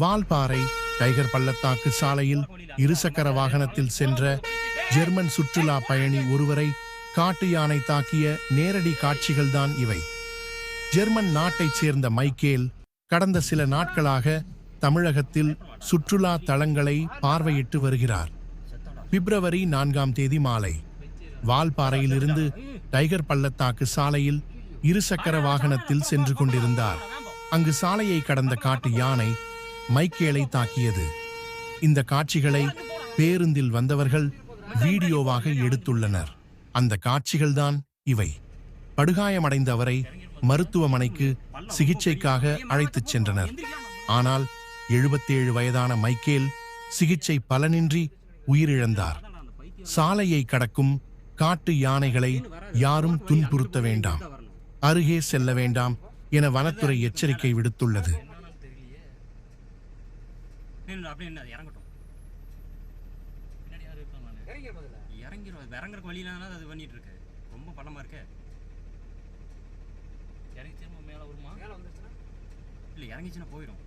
Valparai tiger பள்ளத்தாக்கு சாலையில் இருசக்கர வாகனத்தில் சென்ற ஜெர்மன் சுற்றுலா பயணி ஒருவரை காட்டு யானை தாக்கிய நேரடி காட்சிகள்தான் இவை. ஜெர்மன் நாட்டைச் சேர்ந்த மைக்கேல் கடந்த சில நாட்களாக தமிழகத்தில் சுற்றுலா தலங்களை பார்வையிட்டு வருகிறார். பிப்ரவரி நான்காம் தேதி மாலை வால்பாறையிலிருந்து டைகர் பள்ளத்தாக்கு சாலையில் இருசக்கர வாகனத்தில் சென்று கொண்டிருந்தார். அங்கு சாலையை கடந்த காட்டு யானை மைக்கேலை தாக்கியது. இந்த காட்சிகளை பேருந்தில் வந்தவர்கள் வீடியோவாக எடுத்துள்ளனர். அந்த காட்சிகள்தான் இவை. படுகாயமடைந்த அவரை மருத்துவமனைக்கு சிகிச்சைக்காக அழைத்துச் சென்றனர். ஆனால் எழுபத்தேழு வயதான மைக்கேல் சிகிச்சை பலனின்றி உயிரிழந்தார். சாலையை கடக்கும் காட்டு யானைகளை யாரும் துன்புறுத்த வேண்டாம். அருகே செல்ல வேண்டாம் என வனத்துறை எச்சரிக்கை விடுத்துள்ளது. நின்னு அப்படியே நின்னு அது இறங்கட்டும். பின்னாடி யாரும் இறங்கிரும் அது இறங்குறக்கு வழியில அது பண்ணிட்டு இருக்கு. ரொம்ப பள்ளமா இருக்கே. இறங்கி திரும்ப மேலே வருமா மேலே வந்துருச்சுன்னா இல்ல இறங்கிச்சுன்னா போயிடும்.